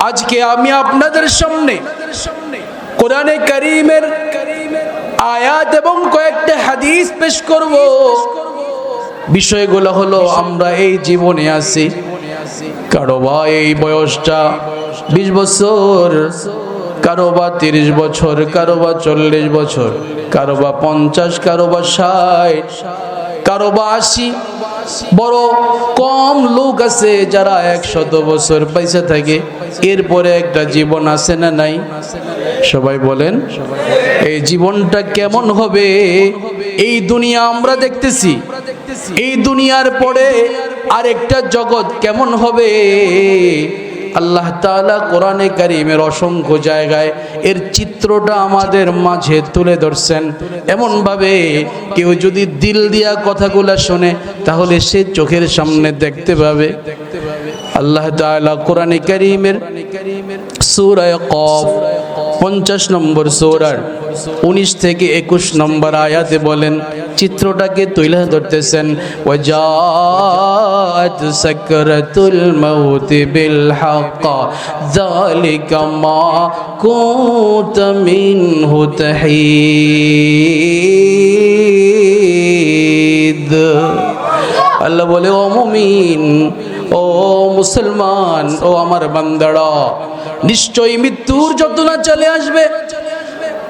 আজকে আমি আপনাদের সামনে কোরআনে করিমের আয়াত এবং কয়েকটা হাদিস পেশ করব। বিষয়গুলো হলো, আমরা এই জীবনে আছি, কারও বা এই বয়সটা বিশ বছর, কারও বা তিরিশ বছর, কারও বা চল্লিশ বছর, কারও বা পঞ্চাশ, কারও বা ষাট, কারও বা আশি বড় কম লোক আছে যারা একশত বছর পয়সা থাকে। এরপরে একটা জীবন আছে না নাই? সবাই বলেন, এই জীবনটা কেমন হবে? এই দুনিয়া আমরা দেখতেছি। এই দুনিয়ার পরে আরেকটা জগৎ কেমন হবে? আল্লাহ তাআলা কোরআনে কারিমের অসংখ্য জায়গায় এর চিত্রটা আমাদের মাঝে তুলে ধরছেন। এমনভাবে কেউ যদি দিল দিয়া কথাগুলা শোনে, তাহলে সে চোখের সামনে দেখতে পাবে। আল্লাহ তাআলা কোরআনে কারিমের সূরায়ে কফ পঞ্চাশ নম্বর সূরার উনিশ থেকে একুশ নম্বর আয়াতে বলেন চিত্রটাকে তুলে ধরতেছেন, ওয়াজাত সাকরাতুল মাউত বিল হক যালিকা মা কুত মিনহু তাহিদ। আল্লাহ বলে, ও মুমিন, ও মুসলমান, ও আমার বান্দারা, নিশ্চয়ই মৃত্যুর যতনা চলে আসবে।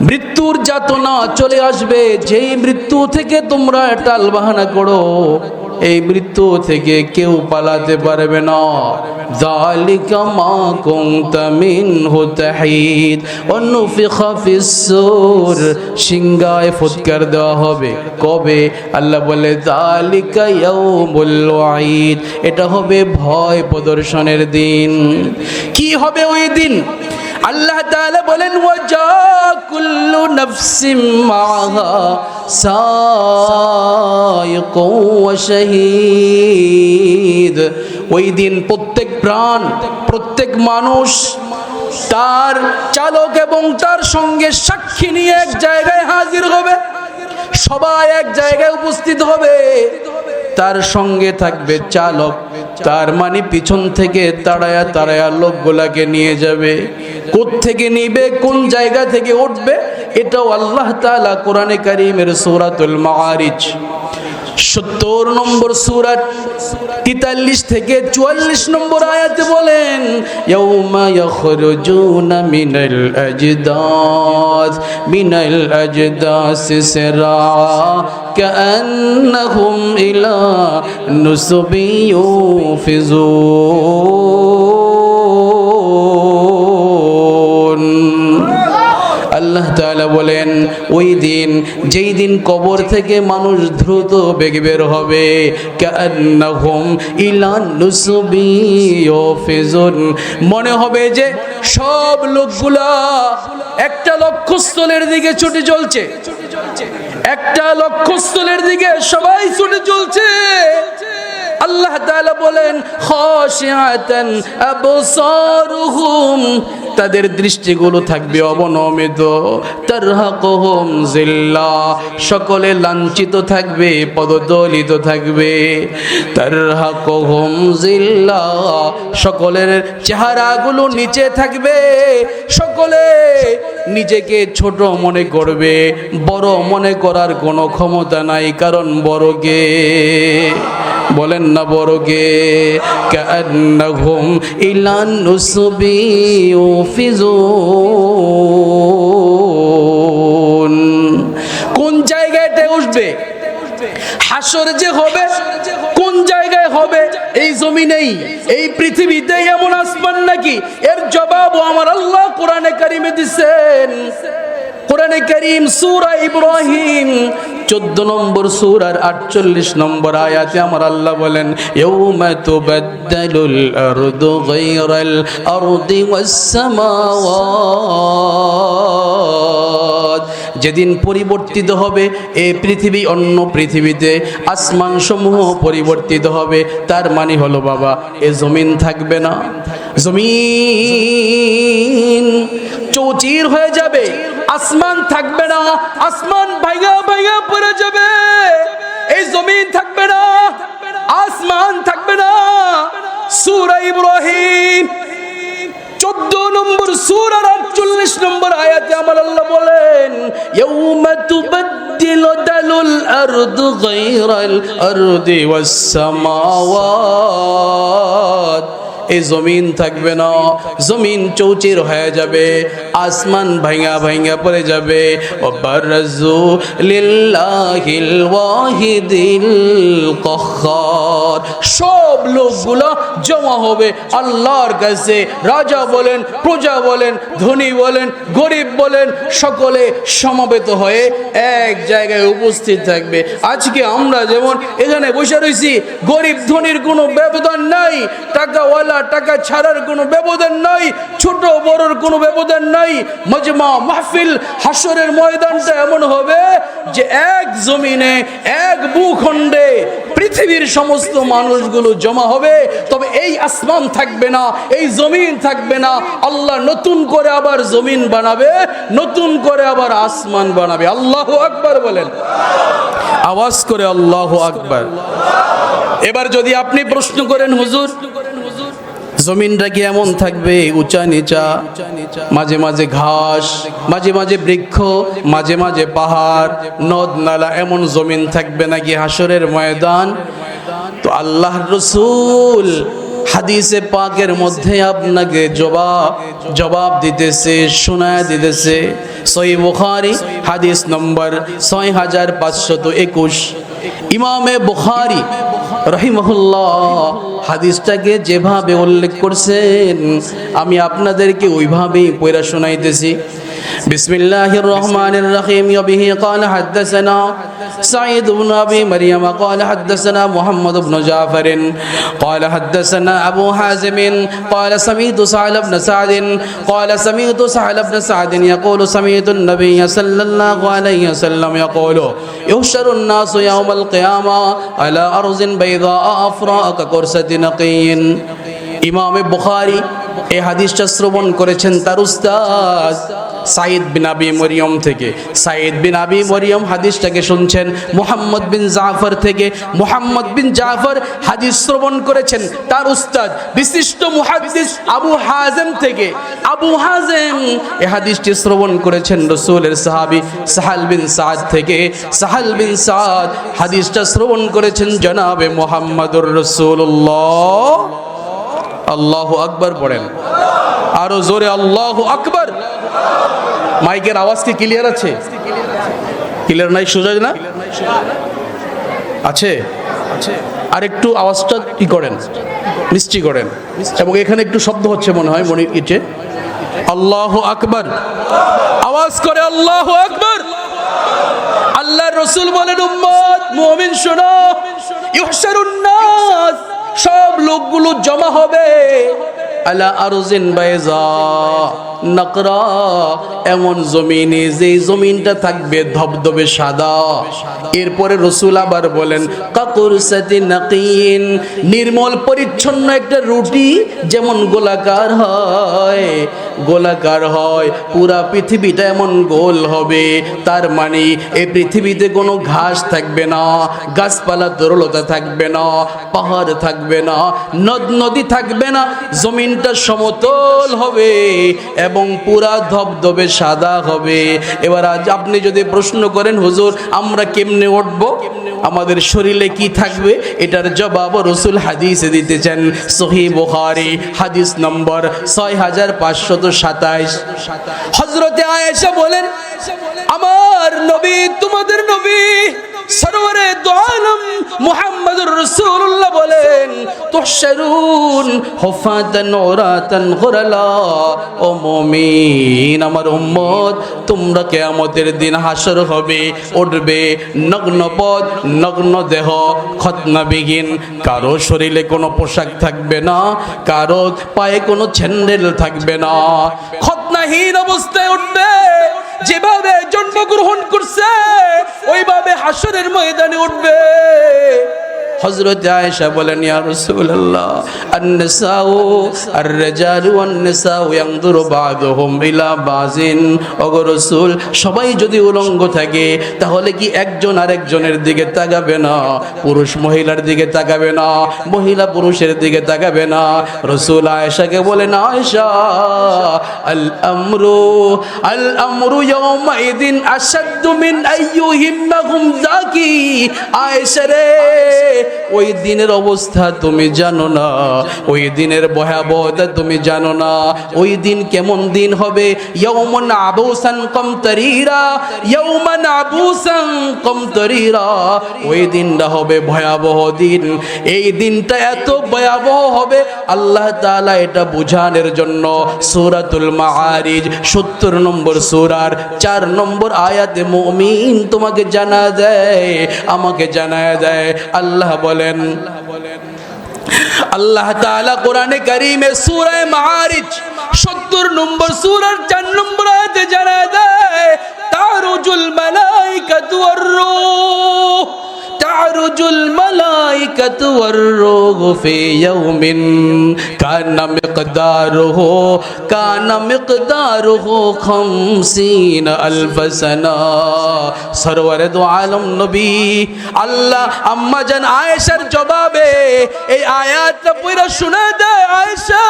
মৃত্যুর যাতনা চলে আসবে। যেই মৃত্যু থেকে তোমরা টাল বাহানা করো, এই মৃত্যু থেকে কেউ পালাতে পারবে না। যালিকা মা কুনতা মিনহু তাহিদ অনুফিখা ফিস-সূর সিংগায় ফুৎকার দেওয়া হবে। কবে? আল্লাহ বলে, যালিকা ইয়াউমুল ওয়াঈদ। এটা হবে ভয় প্রদর্শনের দিন। কি হবে ওই দিন? আল্লাহ তাআলা বলেন, ওয়াজা কুল্লু নাফসিম মাআহা সায়িকুন ওয়া শাহীদ। ওই দিন প্রত্যেক প্রাণ, প্রত্যেক মানুষ তার চালক এবং তার সঙ্গে সাক্ষী নিয়ে এক জায়গায় হাজির হবে। সবাই এক জায়গায় উপস্থিত হবে। তার সঙ্গে থাকবে চালক তার মানে পিছন থেকে তাড়ায়া তাড়ায়া লোকগুলাকে নিয়ে যাবে। থেকে নিবে, কোন জায়গা থেকে উঠবে, এটাও আল্লাহ তালা কোরআনে কারিমের সৌরাতুল মাআরিজ। সত্তর নম্বর সুরাত তেতাল্লিশ থেকে চুয়াল্লিশ নম্বর আয়াতে বলেন মিনাল আজদাদ, মিনাল আজদাস সিরা কান্নাহুম ইলা নুসবি ইউফিজুন। আল্লাহ তাআলা বলেন ওই দিন, যেই দিন কবর থেকে মানুষ দ্রুত বেগে বের হবে মনে হবে যে সব লোকগুলা একটা লক্ষ্যস্থলের দিকে ছুটে চলছে। একটা লক্ষ্যস্থলের দিকে সবাই ছুটে চলছে। আল্লাহ তাআলা বলেন খাশিআতান আবসারুহুম। তাদের দৃষ্টিগুলো থাকবে অবনমিত। তারহাকুহুম জিল্লা। সকলে লাঞ্ছিত থাকবে, পদদলিত থাকবে। তারহাকুহুম জিল্লা। সকলের চেহারাগুলো নিচে থাকবে। সকলে নিজেকে ছোট মনে করবে, বড় মনে করার কোনো ক্ষমতা নাই, কারণ বড় গে বলেন না বড় বড়কে ঘুম ইলানুসবি নুসবি ইউফিজুন। কোন জায়গায় উঠবে? হাসর যে হবে, কোন জায়গায় হবে? এই জমিনেই, এই পৃথিবীতে এমন আসমান নাকি? এর জবাবও আমার আল্লাহ কোরআনে কারিমে দিচ্ছেন কোরআনে করিম সূরা ইব্রাহিম, চোদ্দ নম্বর সূরার আটচল্লিশ নম্বর আয়াতে আমার আল্লাহ বলেন তুবাদ্দালুল আরদু গায়রাল আরদি ওয়াস সামাওয়াত। যেদিন পরিবর্তিত হবে, এ পৃথিবী অন্য পৃথিবীতে। আসমান সমূহ পরিবর্তিত হবে, তার মানে হলো বাবা, এ জমিন থাকবে না। জমিন চৌচির হয়ে যাবে, আসমান থাকবে না, আসমান ভাইগা ভাইগা পড়ে যাবে। এই জমিন থাকবে না, আসমান থাকবে না। সূরা ইব্রাহিম, চোদ্দ সূরার 48 নম্বর আয়াতে আমার আল্লাহ বলেন يوم تبدل دل الأرض غير الأرض والسماوات. এই জমিন থাকবে না। জমিন চৌচির হয়ে যাবে, আসমান ভাঙা ভাঙা পড়ে যাবে। লিল্লাহিল ওয়াহিদিল সব লোকগুলো জমা হবে আল্লাহর কাছে। রাজা বলেন, প্রজা বলেন, ধনী বলেন, গরিব বলেন, সকলে সমবেত হয়ে এক জায়গায় উপস্থিত থাকবে। আজকে আমরা যেমন এখানে বসে রয়েছি, গরিব ধনীর কোনো ব্যবধান নাই, টাকাওয়ালা টাকা ছাড়ার কোনো ব্যবধান নাই, ছোট বড়র কোনো ব্যবধান নাই। মজমা মাহফিল হাসরের ময়দানটা এমন হবে যে এক জমিনে, এক ভূখণ্ডে পৃথিবীর সমস্ত মানুষগুলো জমা হবে। তবে এই আসমান থাকবে না, এই জমিন থাকবে না। আল্লাহ নতুন করে আবার জমিন বানাবে, নতুন করে আবার আসমান বানাবে। আল্লাহ আকবার বলেন। আওয়াজ করে আল্লাহ আকবার। এবার যদি আপনি প্রশ্ন করেন, হুজুর জমিনটা কি এমন থাকবে? উঁচা নিচা, মাঝে মাঝে ঘাস, মাঝে মাঝে বৃক্ষ, মাঝে মাঝে পাহাড়, নদ, নালা, এমন জমিন থাকবে নাকি হাসরের ময়দান? তো আল্লাহ রসুল হাদিসে পাকের মধ্যে আপনাকে জবাব জবাব দিতেছে, শোনায় দিতেছে। সই বুখারি, হাদিস নম্বর ছয় হাজার পাঁচশত একুশ। ইমামে বুখারি রহিমহুল্লাহ হাদিসটাকে যেভাবে উল্লেখ করছেন, আমি আপনাদেরকে ওইভাবেই পয়রা শোনাইতেছি। بسم الله الرحمن الرحيم وبه قال حدثنا سعيد بن ابي مريم قال حدثنا محمد بن جعفر قال حدثنا ابو حازم قال سمعت سعد بن سعد قال سمعت سعد بن سعد يقول سمعت النبي صلى الله عليه وسلم يقول يحشر الناس يوم القيامه على ارض بيضاء افراء كقرصه نقي ইমামে বুখারি এই হাদিসটা শ্রবণ করেছেন তার উস্তাদ সাইদ বিন আবি মরিয়ম থেকে। সাইদ বিন আবি মরিয়ম হাদিসটাকে শুনছেন, মোহাম্মদ বিন জাফর থেকে। মোহাম্মদ বিন জাফর হাদিস শ্রবণ করেছেন, তার উস্তাদ, বিশিষ্ট মুহাদ্দিস আবু হাজেম থেকে। আবু হাজেম এই হাদিসটি শ্রবণ করেছেন রসুলের সাহাবি সাহাল বিন সাদ থেকে। সাহাল বিন সাদ হাদিসটা শ্রবণ করেছেন জনাবে মোহাম্মদুর রসুল্লাহ আল্লাহ আকবর পড়েন। আরও জোরে আল্লাহ আকবর। মাইকের আওয়াজ কি ক্লিয়ার আছে? ক্লিয়ার নাই সুযোগ না? আছে? আর একটু আওয়াজটা কি করেন? মিষ্টি করেন। এবং এখানে একটু শব্দ হচ্ছে মনে হয়, মনে ইটে আল্লাহ আকবার। আওয়াজ করে আল্লাহ আকবর। আল্লাহ রসুল বলেন, উম্মত, মুমিন শোনো। ইহশারুন নাস। সব লোকগুলো জমা হবে। আলা আরজিন বাইজা। নকরা, এমন জমিনে যে জমিনটা থাকবে ধবধবে সাদা। এরপরে রসুল আবার বলেন কাকুর সাথে নাকিন নির্মল পরিচ্ছন্ন একটা রুটি যেমন গোলাকার হয় গোলাকার হয়, পুরা পৃথিবীটা এমন গোল হবে। তার মানে এই পৃথিবীতে কোনো ঘাস থাকবে না, গাছপালা তরলতা থাকবে না, পাহাড় থাকবে না, নদ নদী থাকবে না, জমিনটা সমতল হবে এবং পুরা ধবধবে সাদা হবে। এবার আজ আপনি যদি প্রশ্ন করেন, হুজুর, আমরা কেমনে উঠব? আমাদের শরীরে কি থাকবে? এটার জবাব রসুল হাদিসে দিতেছেন সহি বুখারি, হাদিস নম্বর ছয় হাজার পাঁচশত হজরতে আয়েশা বলেন আমার নবী তোমাদের নবী সরোবরে দোয়ালম মুহাম্মদুর বলেন তুহশারুন হুফাতান উরাতান গুরালা। ও মুমিন, আমার উম্মত, তোমরা কিয়ামতের দিন হাসর হবে, উঠবে নগ্ন পদ নগ্ন দেহ খতনাবিহীন কারও শরীরে কোনো পোশাক থাকবে না, কারও পায়ে কোনো ছেন্ডেল থাকবে না। খতনাহীন অবস্থায় উঠবে, যেভাবে জন্মগ্রহণ করছে, ওইভাবে হাসরের ময়দানে উঠবে। হযরত আয়েশা বলেন, ইয়া রাসূলুল্লাহ, আন-নিসাউ, আর-রিজালু ওয়ান-নিসাউ ইয়ানদুরু বা'দুহুম ইলা বাযিন ওগো রাসূল, সবাই যদি উলঙ্গ থাকে, তাহলে কি একজন আরেকজনের দিকে তাকাবে না? পুরুষ মহিলার দিকে তাকাবে না, মহিলা পুরুষের দিকে তাকাবে না। রসুল আয়েশাকে বলেন, আয়েশা আল আমরু আল আমরু ইয়াউমাইদিন আশাদ্দু মিন আইয়ুহিম্মাহুম যাকি। আয়েশা রে ওই দিনের অবস্থা তুমি জানো না। ওই দিনের ভয়াবহতা তুমি জানো না। ওই দিন কেমন দিন হবে? ইয়াউমান আবুসান কমতারিরা, ইয়াউমান আবুসান কমতারিরা। ওই দিনটা হবে ভয়াবহ দিন। এই দিনটা এত ভয়াবহ হবে, আল্লাহ তাআলা এটা বুঝানোর জন্য সূরাতুল মাআরিজ 70 নম্বর সূরার 4 নম্বর আয়াতে মুমিন তোমাকে জানা দেয় আমাকে জানা দেয় আল্লাহ বলেন, আল্লাহ তাআলা কোরআনে কারীমে সূরা মাআরিজ 70 নম্বর সূরার 4 নম্বর আয়াতে জানা দেয়, তারুজুল মালাইকাতু ওয়ার রূহ। تعرج الملائكة والروح في يوم كان مقداره كان مقداره خمسين ألف سنة সরওয়ার দু আলম নবী আল্লাহ আম্মা জান আয়েশার জবাবে এই আয়াতটা পুরো শুনে দেয় আয়েশা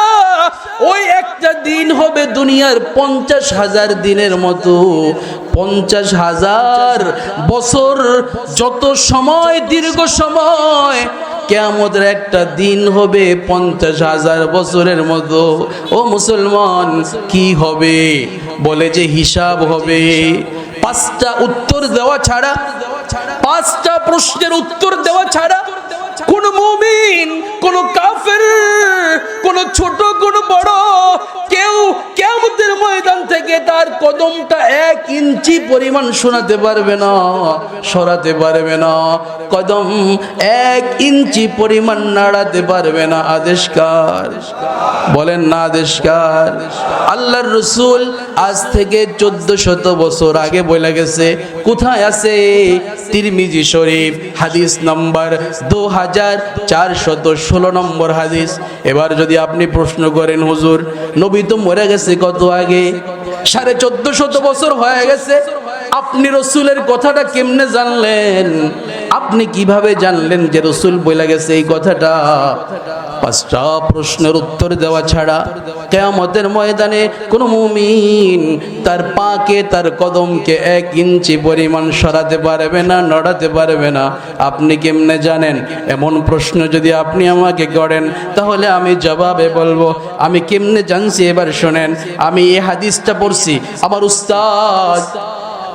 ওই একটা দিন হবে দুনিয়ার পঞ্চাশ হাজার দিনের মতো পঞ্চাশ হাজার বছর যত সময়, দীর্ঘ সময় কেমতের একটা দিন হবে পঞ্চাশ হাজার বছরের মতো। ও মুসলমান, কি হবে? বলে যে হিসাব হবে। পাঁচটা উত্তর দেওয়া ছাড়া, পাঁচটা প্রশ্নের উত্তর দেওয়া ছাড়া কোন মুমিন কোন কাফের, কোন ছোট, কোন বড়, কেউ কেমতের ময়দান থেকে তার কদমটা এক ইঞ্চি পরিমাণ শোনাতে পারবে না, সরাতে পারবে না, কদম এক ইঞ্চি পরিমাণ নাড়াতে পারবে না। আদেশকার, বলেন না আদেশকার। আল্লাহর রসুল আজ থেকে চোদ্দ শত বছর আগে বলে গেছে, কোথায় আছে? তিরমিজি শরীফ, হাদিস নম্বর দু হাজার চারশত ষোলো নম্বর হাদিস। এবার যদি আপনি প্রশ্ন করেন, হুজুর, নবী তো মরে গেছে কত আগে? সাড়ে চোদ্দ শত বছর হয়ে গেছে। আপনি রসুলের কথাটা কেমনে জানলেন? আপনি কীভাবে জানলেন যে রসুল বলে গেছে এই কথাটা? পাঁচটা প্রশ্নের উত্তর দেওয়া ছাড়া কেয়ামতের ময়দানে কোনো মুমিন তার পাকে, তার কদমকে এক ইঞ্চি পরিমাণ সরাতে পারবে না, নড়াতে পারবে না। আপনি কেমনে জানেন? এমন প্রশ্ন যদি আপনি আমাকে করেন, তাহলে আমি জবাবে বলব, আমি কেমনে জানছি? এবার শোনেন, আমি এই হাদিসটা পড়ছি, আমার উস্তাদ,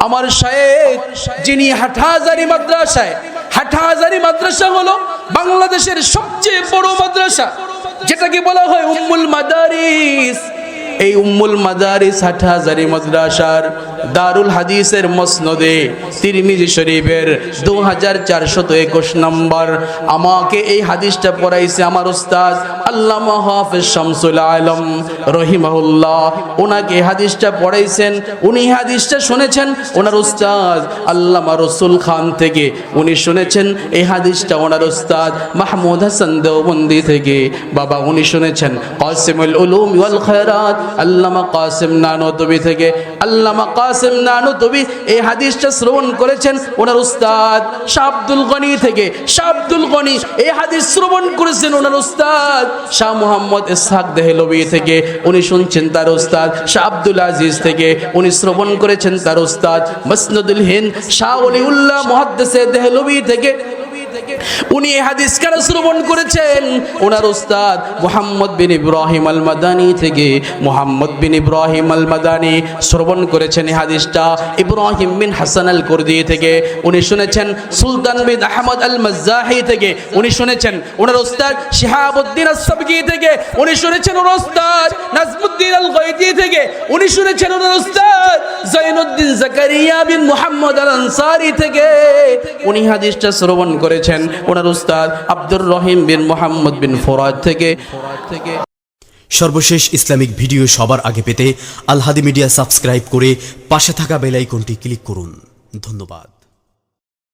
আমার শায়েখ যিনি হাটহাজারি মাদ্রাসায় হাটহাজারি মাদ্রাসা হলো বাংলাদেশের সবচেয়ে বড় মাদ্রাসা। যেটাকে বলা হয়? উম্মুল মাদারিস। এই উম্মুল মাদারিস হাটহাজারি মাদ্রাসার দারুল হাদিসের মসনদে তিরমিজি শরীফের দু হাজার চারশত একুশ নম্বর। আমাকে এই হাদিসটা পড়াইছে আমার উস্তাদ আল্লামা হাফিজ শামসুল আলম রহিমাহুল্লাহ। ওনাকে হাদিসটা পড়াইছেন, উনি হাদিসটা শুনেছেন। ওনার উস্তাদ আল্লামা রসুল খান থেকে উনি শুনেছেন, এই হাদিসটা ওনার উস্তাদ মাহমুদ হাসান দেওবন্দি থেকে বাবা উনি শুনেছেন। কাসিমুল উলুম ওয়াল খায়রাত, আল্লামা কাসিম নানতবি থেকে, আল্লামা নানতবি এই হাদিসটা শ্রবণ করেছেন ওনার উস্তাদ শাহ গনি থেকে। শাহ গনি এই হাদিস শ্রবণ করেছেন ওনার উস্তাদ। শাহ মুহাম্মদ ইসহাক দেহলবি থেকে উনি শুনছেন তার উস্তাদ। শাহ আব্দুল আজিজ থেকে উনি শ্রবণ করেছেন তার উস্তাদ। মসনদুল হিন্দ শাহ অলিউল্লাহ মহাদ্দেশে দেহলবি থেকে উনি এই হাদিস কারা শ্রবণ করেছেন। ওনার উস্তাদ মোহাম্মদ বিন ইব্রাহিম আল মাদানি থেকে মোহাম্মদ বিন ইব্রাহিম আল মাদানি শ্রবণ করেছেন এই হাদিসটা। ইব্রাহিম বিন হাসান আল কুরদি থেকে উনি শুনেছেন। সুলতান বিন আহমদ আল মাজ্জাহি থেকে উনি শুনেছেন। ওনার উস্তাদ শিহাবউদ্দিন আস-সাবকি থেকে উনি শুনেছেন। ওনার উস্তাদ নাজমুদ্দিন আল গায়তি থেকে উনি শুনেছেন। ওনার উস্তাদ জৈনুদ্দিন জাকারিয়া বিন মুহাম্মদ আল আনসারি থেকে উনি হাদিসটা শ্রবণ করেছেন। ওনার উস্তাদ আব্দুর রহিম বিন মোহাম্মদ বিন ফরাজ থেকে। থেকে সর্বশেষ ইসলামিক ভিডিও সবার আগে পেতে আলহাদি মিডিয়া সাবস্ক্রাইব করে পাশে থাকা বেলাইকনটি ক্লিক করুন। ধন্যবাদ।